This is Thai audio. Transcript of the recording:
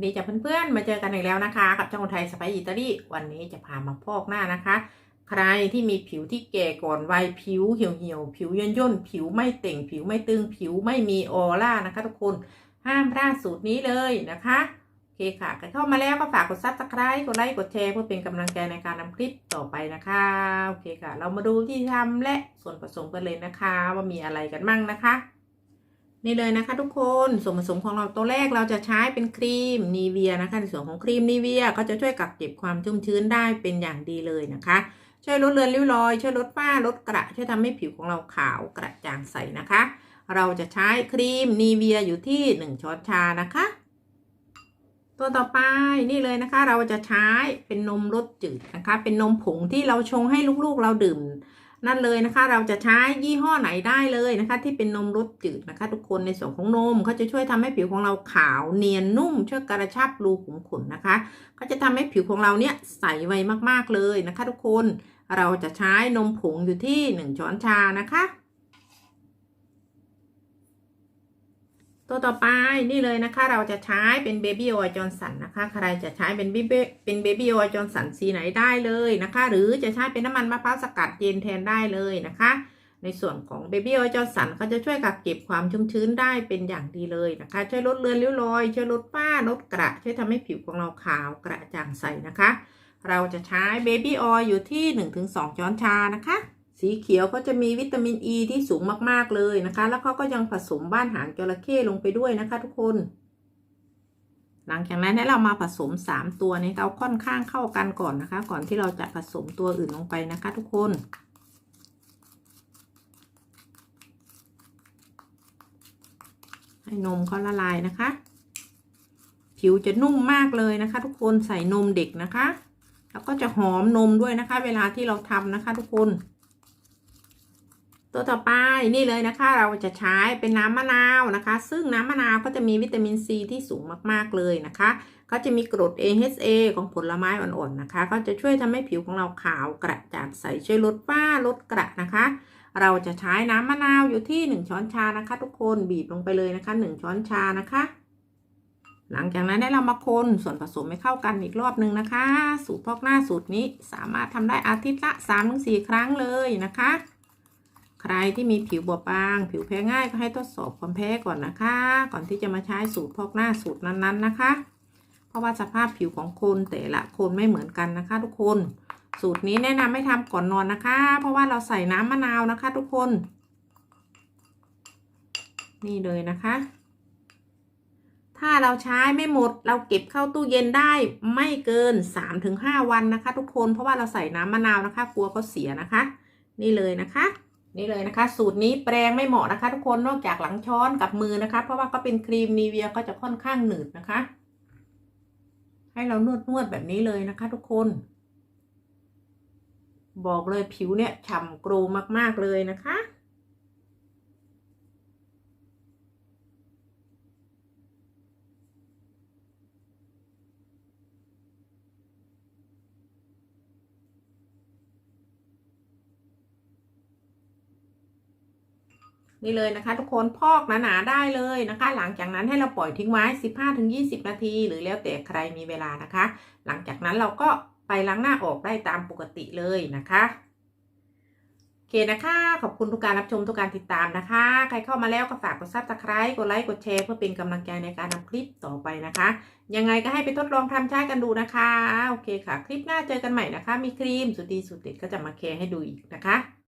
วันนี้จะเพื่อนๆ มาเจอกันอีกแล้วนะคะ กับช่องไทยสไปอิตาลีวันนี้จะพามาพอกหน้านะคะ ใครที่มีผิวที่แก่ก่อนวัยผิวเหี่ยวเหี่ยวๆผิวย่นย่นๆผิวไม่เต่ง ผิวไม่ตึงผิวไม่มีออร่านะคะ ทุกคนห้ามพลาดสูตรนี้เลยนะคะโอเคค่ะใครเข้ามาแล้วก็ฝากกดซับสไคร b ์กดไลค์กดแชร์เพื่อเป็นกำลังใจในการทำคลิปต่อไปนะคะโอเคค่ะ เรามาดูที่ทำและส่วนผสมกันเลยนะคะ ว่ามีอะไรกันบ้างนะคะ นี่เลยนะคะทุกคนส่วนผสมของเราตัวแรกเราจะใช้เป็นครีมนีเวียนะคะในส่วนของครีมนีเวียก็จะช่วยกักเก็บความชุ่มชื้นได้เป็นอย่างดีเลยนะคะ ช่วยลดเลือนริ้วรอย ช่วยลดฝ้าลดกระช่วยทำให้ผิวของเราขาวกระจ่างใสนะคะ เราจะใช้ครีมนีเวียอยู่ที่ 1 ช้อนชานะคะ ตัวต่อไปนี่เลยนะคะ เราจะใช้เป็นนมรสจืดนะคะ เป็นนมผงที่เราชงให้ลูกๆเราดื่ม นั่นเลยนะคะ เราจะใช้ยี่ห้อไหนได้เลยนะคะ ที่เป็นนมรสจืดนะคะ ทุกคนในส่วนของนมเขาจะช่วยทำให้ผิวของเราขาวเนียนนุ่มช่วยกระชับรูขุมขนนะคะก็จะทำให้ผิวของเราเนี่ยใสไวมากๆเลยนะคะ ทุกคนเราจะใช้นมผงอยู่ที่ 1 ช้อนชานะคะ ตัวต่อไปนี่เลยนะคะ เราจะใช้เป็นเบบี้ออยจอนสันนะคะ ใครจะใช้เป็นบิเป็นเบบี้ออยจอนสันสีไหนได้เลยนะคะ หรือจะใช้เป็นน้ำมันมะพร้าวสกัดเย็นแทนได้เลยนะคะ ในส่วนของเบบี้ออยจอนสันเขาจะช่วยกักเก็บความชุ่มชื้นได้เป็นอย่างดีเลยนะคะ ช่วยลดเลือนริ้วรอย ช่วยลดฝ้าลดกระ ช่วยทำให้ผิวของเราขาวกระจ่างใสนะคะ เราจะใช้เบบี้ออยอยู่ที่ 1-2 ช้อนชานะคะ สีเขียวเขาจะมีวิตามินอ e ีที่สูงมากๆเลยนะคะ แล้วเขาก็ยังผสมบ้านหางจระเข้ลงไปด้วยนะคะ ทุกคน หลังจากนั้นให้เรามาผสม 3 ตัวนี้เราค่อนข้างเข้ากันก่อนนะคะ ก่อนที่เราจะผสมตัวอื่นลงไปนะคะ ทุกคนให้นมเขาละลายนะคะ ผิวจะนุ่มมากเลยนะคะ ทุกคนใส่นมเด็กนะคะ แล้วก็จะหอมนมด้วยนะคะ เวลาที่เราทำนะคะ ทุกคน ตัวต่อไปนี่เลยนะคะ เราจะใช้เป็นน้ำมะนาวนะคะ ซึ่งน้ำมะนาวก็จะมีวิตามินซีที่สูงมากๆเลยนะคะก็จะมีกรด AHA ของผลไม้อ่อนๆนะคะ ก็จะช่วยทำให้ผิวของเราขาวกระจ่างใสช่วยลดฝ้าลดกระนะคะ เราจะใช้น้ำมะนาวอยู่ที่ 1 ช้อนชานะคะ ทุกคนบีบลงไปเลยนะคะ 1 ช้อนชานะคะ หลังจากนั้นให้เรามาคนส่วนผสมให้เข้ากันอีกรอบหนึ่งนะคะ สูตรพอกหน้าสูตรนี้สามารถทำได้อาทิตย์ละ 3-4 ครั้งเลยนะคะ ใครที่มีผิวบอบบาง ผิวแพ้ง่ายก็ให้ทดสอบความแพ้ก่อนนะคะ ก่อนที่จะมาใช้สูตรพอกหน้าสูตรนั้นๆนะคะ เพราะว่าสภาพผิวของคนแต่ละคนไม่เหมือนกันนะคะ ทุกคน สูตรนี้แนะนำให้ทำก่อนนอนนะคะ เพราะว่าเราใส่น้ำมะนาวนะคะ ทุกคน นี่เลยนะคะ ถ้าเราใช้ไม่หมดเราเก็บเข้าตู้เย็นได้ไม่เกิน 3-5 วันนะคะ ทุกคนเพราะว่าเราใส่น้ำมะนาวนะคะ กลัวเขาเสียนะคะ นี่เลยนะคะ นี่เลยนะคะ สูตรนี้แปรงไม่เหมาะนะคะ ทุกคนนอกจากหลังช้อนกับมือนะคะ เพราะว่าก็เป็นครีมนีเวียก็จะค่อนข้างหนืดนะคะ ให้เรานวดนวดแบบนี้เลยนะคะ ทุกคน บอกเลยผิวเนี่ยฉ่ำโกรมากๆเลยนะคะ นี่เลยนะคะ ทุกคนพอกหนาๆได้เลยนะคะ หลังจากนั้นให้เราปล่อยทิ้งไว้ 15-20 นาที หรือแล้วแต่ใครมีเวลานะคะ หลังจากนั้นเราก็ไปล้างหน้าออกได้ตามปกติเลยนะคะโอเคนะคะ ขอบคุณทุกการรับชมทุกการติดตามนะคะ ใครเข้ามาแล้วก็ฝากกดซับสไคร b ์กดไลค์กดแชร์เพื่อเป็นกำลังใจในการทำคลิปต่อไปนะคะ ยังไงก็ให้ไปทดลองทำใช้กันดูนะคะ โอเคค่ะ คลิปหน้าเจอกันใหม่นะคะ มีครีมสุดดีสุดเด็ดก็จะมาแคร์ให้ดูอีกนะคะ